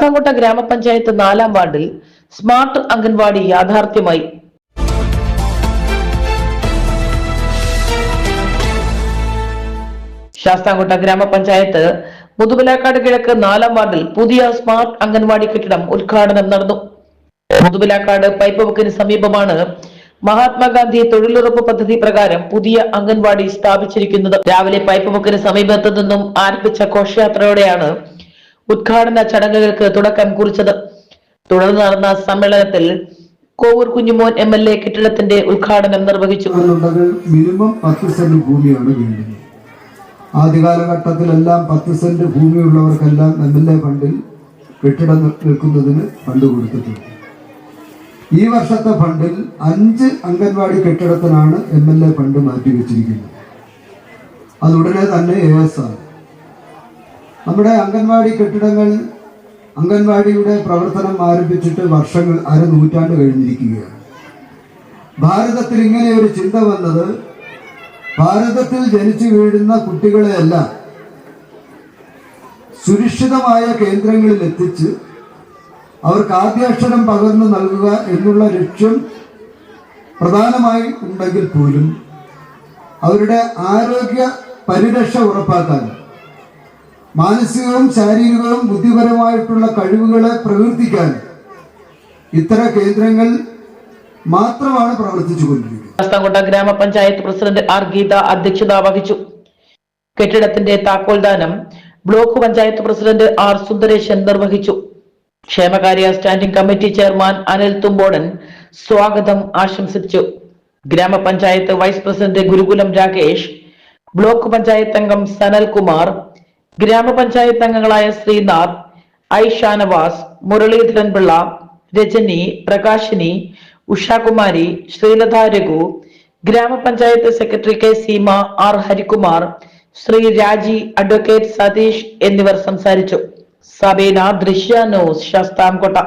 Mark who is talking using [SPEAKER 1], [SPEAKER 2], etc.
[SPEAKER 1] ശാസ്താംകോട്ട ഗ്രാമപഞ്ചായത്ത് നാലാം വാർഡിൽ സ്മാർട്ട് അംഗൻവാടി യാഥാർത്ഥ്യമായി. ശാസ്താംകോട്ട ഗ്രാമപഞ്ചായത്ത് മുതുബലാക്കാട് കിഴക്ക് നാലാം വാർഡിൽ പുതിയ സ്മാർട്ട് അംഗൻവാടി കെട്ടിടം ഉദ്ഘാടനം നടന്നു. മുതുബലാക്കാട് പൈപ്പ് ബുക്കിന് സമീപമാണ് മഹാത്മാഗാന്ധി തൊഴിലുറപ്പ് പദ്ധതി പ്രകാരം പുതിയ അംഗൻവാടി സ്ഥാപിച്ചിരിക്കുന്നത്. രാവിലെ പൈപ്പ് ബുക്കിന് സമീപത്തു നിന്നും ആരംഭിച്ച ഘോഷയാത്രയോടെയാണ് ഉദ്ഘാടന ചടങ്ങുകൾക്ക് തുടക്കം കുറിച്ചത്. തുടർന്ന് നടന്ന സമ്മേളനത്തിൽ Kovoor Kunjumon M L A കെട്ടിടത്തിന്റെ ഉദ്ഘാടനം നിർവഹിച്ചു.
[SPEAKER 2] മിനിമം പത്ത് സെന്റ് ഭൂമിയാണ് വേണ്ടത് ആദ്യ പത്ത് സെന്റ് ഭൂമിയുള്ളവർക്കെല്ലാം എം എൽ എ ഫണ്ടിൽ കെട്ടിടം നിൽക്കുന്നതിന് ഫണ്ട് കൊടുത്തിട്ടുണ്ട്. ഈ വർഷത്തെ ഫണ്ടിൽ അഞ്ച് അംഗൻവാടി കെട്ടിടത്തിനാണ് എം എൽ എ ഫണ്ട് മാറ്റിവെച്ചിരിക്കുന്നത്. അത് ഉടനെ തന്നെ എ എസ് ആണ്. നമ്മുടെ അംഗൻവാടി കെട്ടിടങ്ങൾ അംഗൻവാടിയുടെ പ്രവർത്തനം ആരംഭിച്ചിട്ട് വർഷങ്ങൾ അര നൂറ്റാണ്ട് കഴിഞ്ഞിരിക്കുകയാണ്. ഭാരതത്തിൽ ഇങ്ങനെ ഒരു ചിന്ത വന്നത് ഭാരതത്തിൽ ജനിച്ചു വീഴുന്ന കുട്ടികളെയെല്ലാം സുരക്ഷിതമായ കേന്ദ്രങ്ങളിൽ എത്തിച്ച് അവർക്ക് ആദ്യാക്ഷരം പകർന്നു നൽകുക എന്നുള്ള ലക്ഷ്യം പ്രധാനമായി ഉണ്ടെങ്കിൽ പോലും അവരുടെ ആരോഗ്യ പരിരക്ഷ ഉറപ്പാക്കാൻ മാനസികവും ശാരീരികവും ബുദ്ധിപരമായിട്ടുള്ള കഴിവുകളെ പ്രകീർത്തിക്കാൻ ഇത്തരം കേന്ദ്രങ്ങൾ മാത്രമാണ് പ്രവർത്തിച്ചു കൊണ്ടിരിക്കുന്നത്
[SPEAKER 1] ശാസ്താംകോട്ട ഗ്രാമപഞ്ചായത്ത് പ്രസിഡന്റ് ആർ ഗീത അധ്യക്ഷത വഹിച്ചു. കെട്ടിടത്തിന്റെ താക്കോൽദാനം block panchayat president R Sundaresan നിർവഹിച്ചു. ക്ഷേമകാര്യ standing committee chairman Anil Thumbodan സ്വാഗതം ആശംസിച്ചു. Grama panchayat vice president Gurukulam Rakesh block panchayat അംഗം സനൽകുമാർ ഗ്രാമപഞ്ചായത്ത് അംഗങ്ങളായ Sreenath I Shanavas Muraleedharan Pillai Rajani Prakashini Ushakumari Sreelatha Raghu grama panchayat secretary K Seema R Harikumar Sree Raji advocate Satheesh എന്നിവർ സംസാരിച്ചു. സബീന ദൃശ്യ news Sasthamkotta.